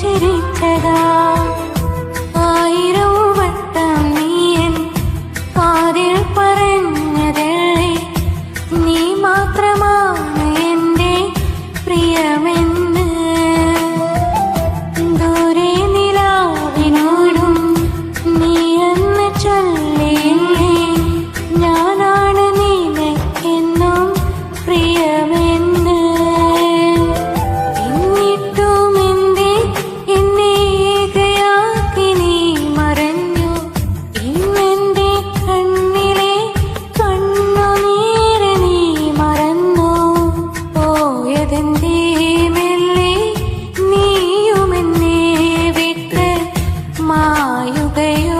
ചിരിച്ചതാ. ആയിരം വട്ടം നീയൻ കാതിൽ പറഞ്ഞതല്ലേ? നീ മാത്രമാണ് എന്റെ പ്രിയ you pay you